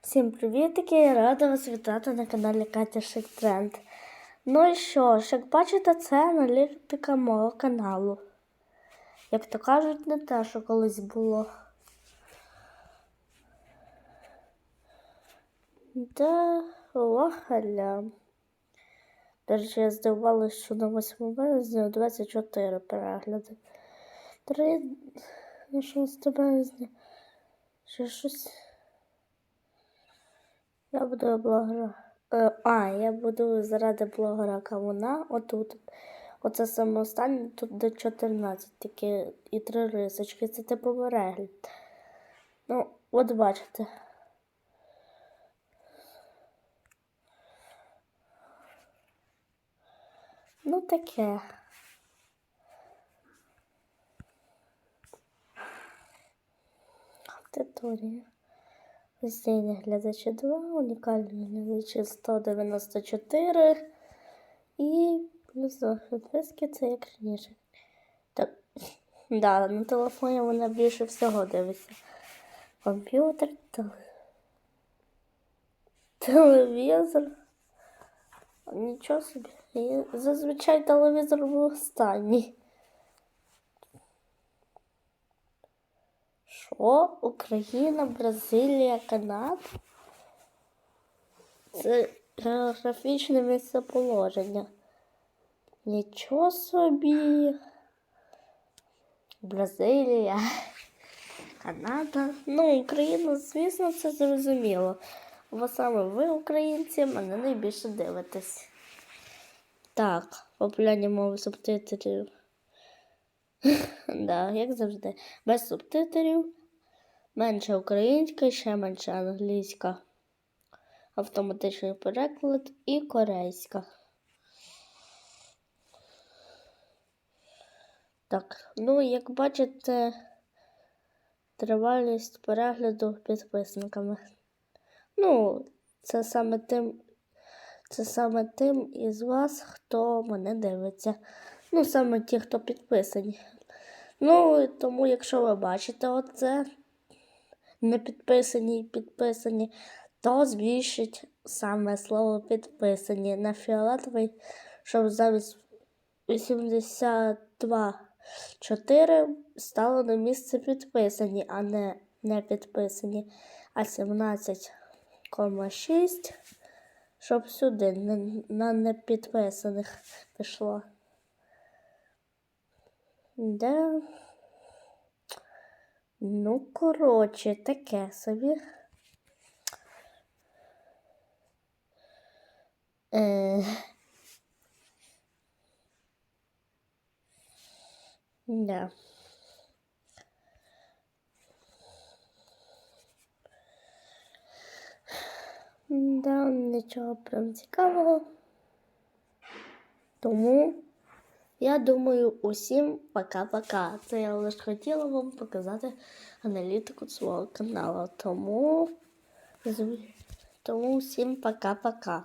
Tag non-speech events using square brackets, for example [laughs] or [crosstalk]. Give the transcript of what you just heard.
Всім привітки! Рада вас вітати на каналі Катя Шик Тренд. Ну і що ж, як бачите, це аналітика мого каналу. Як то кажуть, не те, що колись було. Да, охаля. До речі, я здивувалася, що на 8 березня 24 перегляди. 3 на 6 березня. Ще щось. Я буду блогера. Е, а, я буду заради блогера Кавуна отут. Оце саме останнє, тут до 14, тільки і три рисочки. Це типу перегляд. Ну, от бачите. Ну таке. Аудиторія. Постійні глядачі 2, унікальні глядачі 194 і плюс підписки це як раніше. Так, [laughs] да, на телефоні вона більше всього дивиться. Комп'ютер, теле... телевізор. Нічого собі. Зазвичай телевізор був останній. Що? Україна, Бразилія, Канада? Це географічне місцеположення. Нічого собі. Бразилія, Канада. Ну, Україна, звісно, це зрозуміло. Бо саме ви, українці, мене найбільше дивитесь. Так, популярні мови субтитрів. Да, як завжди. Без субтитрів. Менше українська, ще менше англійська. Автоматичний переклад і корейська. Так, ну, як бачите, тривалість перегляду підписниками. Ну, це саме тим, це саме тим із вас, хто мене дивиться. Ну, саме ті, хто підписані. Ну, тому, якщо ви бачите оце, не підписані і підписані, то збільшить саме слово підписані на фіолетовий, щоб замість 82 4 стало на місце підписані, а не не підписані, а 17,6, щоб сюди на, непідписаних пішло. Да. Ну, коротше, таке собі. Е... Да. Да, нічого прям цікавого. Тому. Я думаю, усім пока-пока. Це я лише хотіла вам показати аналітику свого каналу. Тому, тому всім пока-пока.